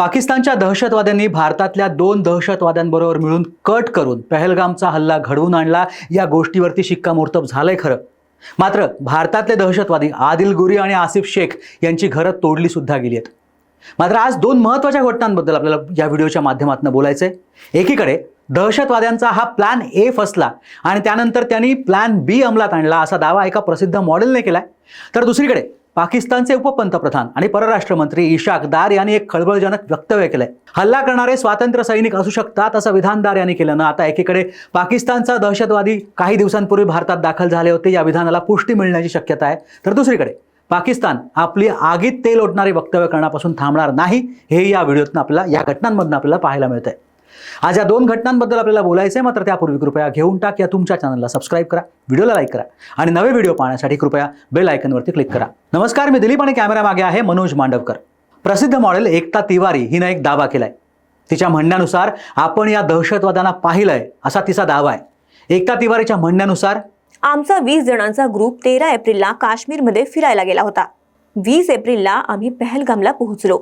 पाकिस्तानच्या दहशतवाद्यांनी भारतातल्या दोन दहशतवाद्यांबरोबर मिळून कट करून पहलगामचा हल्ला घडवून आणला. या गोष्टीवरती शिक्कामोर्तब झालंय खरं. मात्र भारतातले दहशतवादी आदिल गुरी आणि आसिफ शेख यांची घरं तोडली सुद्धा गेली आहेत. मात्र आज दोन महत्त्वाच्या घटनांबद्दल आपल्याला या व्हिडिओच्या माध्यमातून बोलायचं आहे एकीकडे दहशतवाद्यांचा हा प्लॅन ए फसला आणि त्यानंतर त्यांनी प्लॅन बी अंमलात आणला असा दावा एका प्रसिद्ध मॉडेलने केलाय. तर दुसरीकडे पाकिस्तानचे उपपंतप्रधान आणि परराष्ट्र मंत्री इशाक दार यांनी एक खळबळजनक वक्तव्य केलंय. हल्ला करणारे स्वातंत्र्य सैनिक असू शकतात असं विधान दार यांनी केल्यानं आता एकीकडे पाकिस्तानचा दहशतवादी काही दिवसांपूर्वी भारतात दाखल झाले होते या विधानाला पुष्टी मिळण्याची शक्यता आहे. तर दुसरीकडे पाकिस्तान आपली आगीत तेल ओढणारी वक्तव्य करण्यापासून थांबणार नाही हे या व्हिडिओतून आपल्याला या घटनांमधून आपल्याला पाहायला मिळतंय. आज या दोन घटनांबद्दल आपल्याला बोलायचं आहे मात्र त्यापूर्वी कृपया घेऊन टाक. या तुमच्या चॅनलला सबस्क्राईब करा व्हिडिओला लाईक करा आणि नवे व्हिडिओ पाहण्यासाठी कृपया बेल आयकनवरती क्लिक करा. नमस्कार मी दिलीप आणि कॅमेरा मागे आहे मनोज मांडवकर. प्रसिद्ध मॉडेल एकता तिवारी हिनं एक दावा केलाय. तिच्या म्हणण्यानुसार आपण या दहशतवाद्यांना पाहिलंय असा तिचा दावा आहे. एकता तिवारीच्या म्हणण्यानुसार आमचा वीस जणांचा ग्रुप तेरा एप्रिलला काश्मीरमध्ये फिरायला गेला होता. वीस एप्रिलला आम्ही पहलगामला पोहोचलो.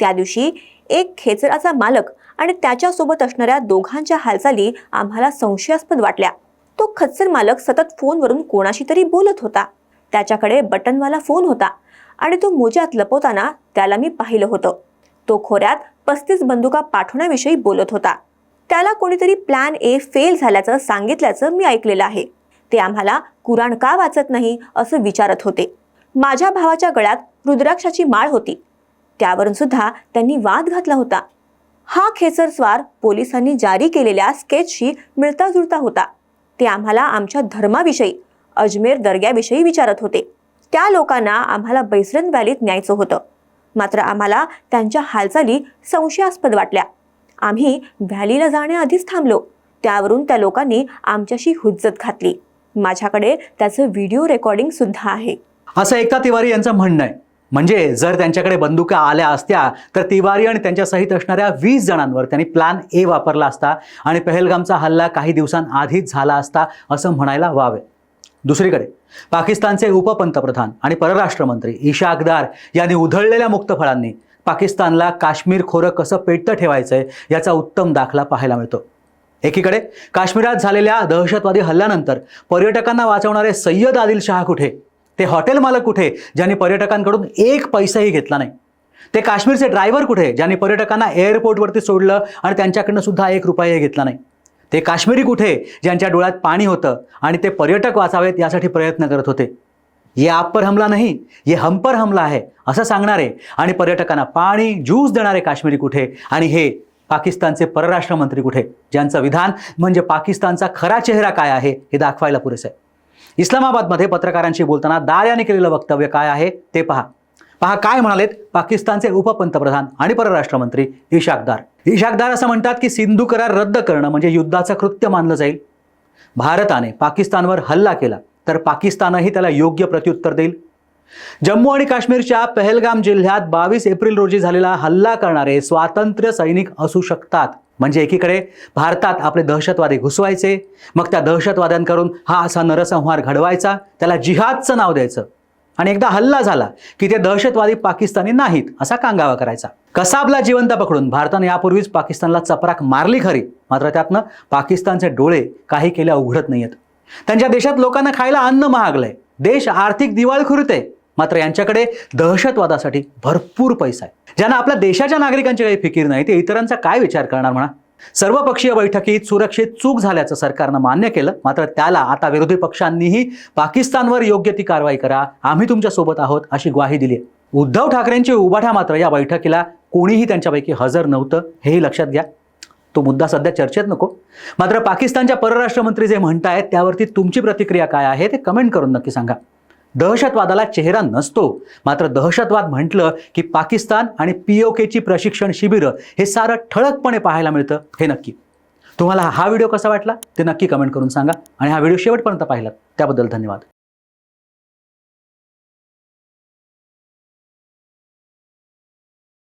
त्या दिवशी एक खेचराचा मालक आणि त्याच्यासोबत असणाऱ्या दोघांच्या हालचाली आम्हाला संशयास्पद वाटल्या. तो खच्चर मालक सतत फोनवरून कोणाशी तरी बोलत होता. त्याच्याकडे बटनवाला फोन होता आणि तो मोज्यात लपवताना त्याला मी पाहिलं होतं. तो खोऱ्यात पस्तीस बंदुका पाठवण्याविषयी बोलत होता. त्याला कोणीतरी प्लॅन ए फेल झाल्याचं सांगितल्याचं मी ऐकलेलं आहे. ते आम्हाला कुराण का वाचत नाही असं विचारत होते. माझ्या भावाच्या गळ्यात रुद्राक्षाची माळ होती. त्यावरून सुद्धा त्यांनी वाद घातला होता. हा खेचर स्वार पोलिसांनी जारी केलेल्या स्केचशी मिळता जुळता होता. ते आम्हाला आमच्या धर्माविषयी अजमेर दर्ग्याविषयी विचारत होते. त्या लोकांना आम्हाला बैसरन व्हॅलीत न्यायचं होतं. मात्र आम्हाला त्यांच्या हालचाली संशयास्पद वाटल्या. आम्ही व्हॅलीला जाण्याआधीच थांबलो. त्यावरून त्या लोकांनी आमच्याशी हुज्जत घातली. माझ्याकडे त्याचं व्हिडिओ रेकॉर्डिंग सुद्धा आहे. असं एकता तिवारी यांचं म्हणणं आहे. म्हणजे जर त्यांच्याकडे बंदुका आल्या असत्या तर तिवारी आणि त्यांच्यासहित असणाऱ्या वीस जणांवर त्यांनी प्लॅन ए वापरला असता आणि पहलगामचा हल्ला काही दिवसांआधीच झाला असता असं म्हणायला वावे दुसरीकडे पाकिस्तानचे उपपंतप्रधान आणि परराष्ट्र मंत्री ईशा अगदार यांनी उधळलेल्या मुक्तफळांनी पाकिस्तानला काश्मीर खोरं कसं पेटतं ठेवायचंय याचा उत्तम दाखला पाहायला मिळतो. एकीकडे काश्मीरात झालेल्या दहशतवादी हल्ल्यानंतर पर्यटकांना वाचवणारे सय्यद आदिल शहा कुठे? ते हॉटेल मालक कुठे? ज्यांनी पर्यटकांकडून एक पैसाही घेतला नाही. ते काश्मीरचे ड्रायव्हर कुठे? ज्यांनी पर्यटकांना एअरपोर्टवरती सोडलं आणि त्यांच्याकडनं सुद्धा एक रुपयाही घेतला नाही. ते काश्मीरी कुठे? ज्यांच्या डोळ्यात पाणी होतं आणि ते पर्यटक वाचावेत यासाठी प्रयत्न करत होते. ये आप पर हमला नाही ये हम पर हमला आहे असं सांगणारे आणि पर्यटकांना पाणी ज्यूस देणारे काश्मीरी कुठे? आणि हे पाकिस्तानचे परराष्ट्र मंत्री कुठे? ज्यांचं विधान म्हणजे पाकिस्तानचा खरा चेहरा काय आहे हे दाखवायला पुरेसं आहे. इस्लामाबादमध्ये पत्रकारांशी बोलताना दार यांनी केलेलं वक्तव्य काय आहे ते पहा. पहा काय म्हणालेत पाकिस्तानचे उपपंतप्रधान आणि परराष्ट्रमंत्री इशाकदार इशाकदार असं म्हणतात की सिंधू करार रद्द करणं म्हणजे युद्धाचं कृत्य मानलं जाईल. भारताने पाकिस्तानवर हल्ला केला तर पाकिस्तानही त्याला योग्य प्रत्युत्तर देईल. जम्मू आणि काश्मीरच्या पहलगाम जिल्ह्यात बावीस एप्रिल रोजी झालेला हल्ला करणारे स्वातंत्र्य सैनिक असू शकतात. म्हणजे एकीकडे भारतात आपले दहशतवादी घुसवायचे मग त्या दहशतवाद्यांकडून हा असा नरसंहार घडवायचा त्याला जिहादचं नाव द्यायचं. आणि एकदा हल्ला झाला की ते दहशतवादी पाकिस्तानी नाहीत असा कांगावा करायचा. कसाबला जिवंत पकडून भारताने यापूर्वीच पाकिस्तानला चपराक मारली खरी मात्र त्यातनं पाकिस्तानचे डोळे काही केल्या उघडत नाहीयेत. त्यांच्या देशात लोकांना खायला अन्न महागलंय देश आर्थिक दिवाळखुरते आहे. मात्र यांच्याकडे दहशतवादासाठी भरपूर पैसा आहे. ज्यांना आपल्या देशाच्या नागरिकांची काही फिकीर नाही ते इतरांचा काय विचार करणार म्हणा? सर्वपक्षीय बैठकीत सुरक्षित चूक झाल्याचं सरकारनं मान्य केलं मात्र त्याला आता विरोधी पक्षांनीही पाकिस्तानवर योग्य ती कारवाई करा आम्ही तुमच्यासोबत आहोत अशी ग्वाही दिली आहे उद्धव ठाकरेंची उबाठा मात्र या बैठकीला कोणीही त्यांच्यापैकी हजर नव्हतं हेही लक्षात घ्या. तो मुद्दा सध्या चर्चेत नको. मात्र पाकिस्तानच्या परराष्ट्र मंत्री जे म्हणतायत त्यावरती तुमची प्रतिक्रिया काय आहे ते कमेंट करून नक्की सांगा. दहशतवादाला चेहरा नसतो. मात्र दहशतवाद म्हटलं की पाकिस्तान आणि पी ओ केची प्रशिक्षण शिबिरं हे सारं ठळकपणे पाहायला मिळतं हे नक्की. तुम्हाला हा व्हिडिओ कसा वाटला ते नक्की कमेंट करून सांगा आणि हा व्हिडिओ शेवटपर्यंत पाहिलात. त्याबद्दल धन्यवाद.